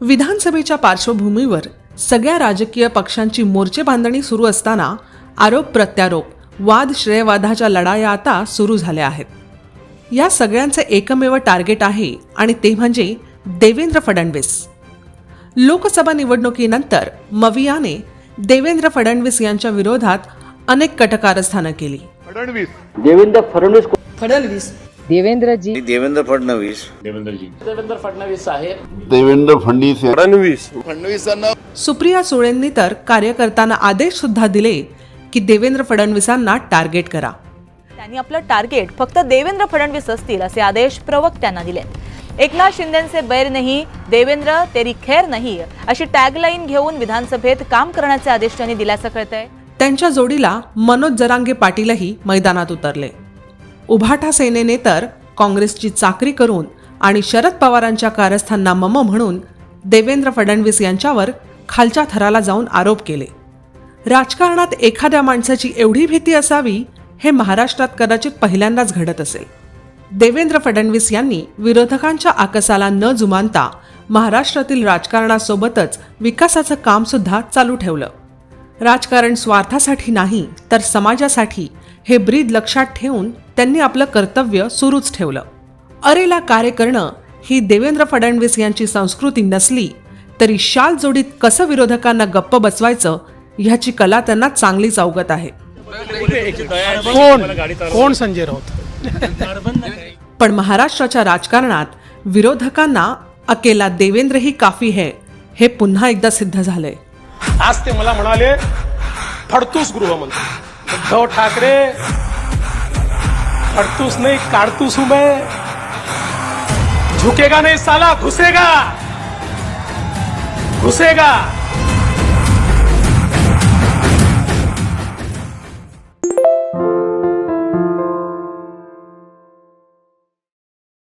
विधानसभेच्या पार्श्वभूमीवर सगळ्या राजकीय पक्षांची मोर्चे बांधणी सुरू असताना आरोप प्रत्यारोप वाद श्रेयवादाच्या लढाया आता सुरू झाल्या आहेत. या सगळ्यांचे एकमेव टार्गेट आहे आणि ते म्हणजे देवेंद्र फडणवीस. लोकसभा निवडणुकीनंतर मवियाने देवेंद्र फडणवीस यांच्या विरोधात अनेक कटकारस्थानं केली. फडणवीस. देवेंद्र फडणवीस फडणवीस देवेंद्रजी. देवेंद्र फडणवीस. देवेंद्र फडणवीस साहेब देवेंद्र फडणवीस फडणवीस. फडणवीसांना सुप्रिया सुळेंनी तर कार्यकर्त्यांना आदेश सुद्धा दिले की देवेंद्र फडणवीसांना टार्गेट करा. त्यांनी आपलं टार्गेट फक्त देवेंद्र फडणवीस असतील असे आदेश प्रवक्त्यांना दिले. एकनाथ शिंदेचे बैर नाही देवेंद्र तेरी खैर नाही अशी टॅगलाईन घेऊन विधानसभेत काम करण्याचे आदेश त्यांनी दिल्याचं कळतंय. त्यांच्या जोडीला मनोज जरांगे पाटीलही मैदानात उतरले. उभाटा सेनेने तर काँग्रेसची चाकरी करून आणि शरद पवारांच्या कारस्थांना मम म्हणून देवेंद्र फडणवीस यांच्यावर खालच्या थराला जाऊन आरोप केले. राजकारणात एखाद्या माणसाची एवढी भीती असावी हे महाराष्ट्रात कदाचित पहिल्यांदाच घडत असेल. देवेंद्र फडणवीस यांनी विरोधकांच्या आकसाला न जुमानता महाराष्ट्रातील राजकारणासोबतच विकासाचं काम सुद्धा चालू ठेवलं. राजकारण स्वार्थासाठी नाही तर समाजासाठी हे ब्रीद लक्षात ठेवून त्यांनी आपलं कर्तव्य सुरूच ठेवलं. अरेला कार्य करणं ही देवेंद्र फडणवीस यांची संस्कृती नसली तरी शाल जोडीत कसं विरोधकांना गप्प बसवायचं ह्याची कला त्यांना चांगलीच अवगत आहे. कोण? कोण संजय राऊत? पण महाराष्ट्राच्या राजकारणात विरोधकांना अकेला देवेंद्र ही काफी है हे पुन्हा एकदा सिद्ध झालंय. आज ते मला म्हणाले फडतूस गृहमंत्री. उद्धव ठाकरे फडतूस नाही हूं मैं। झुकेगा नहीं साला घुसेगा। घुसेगा।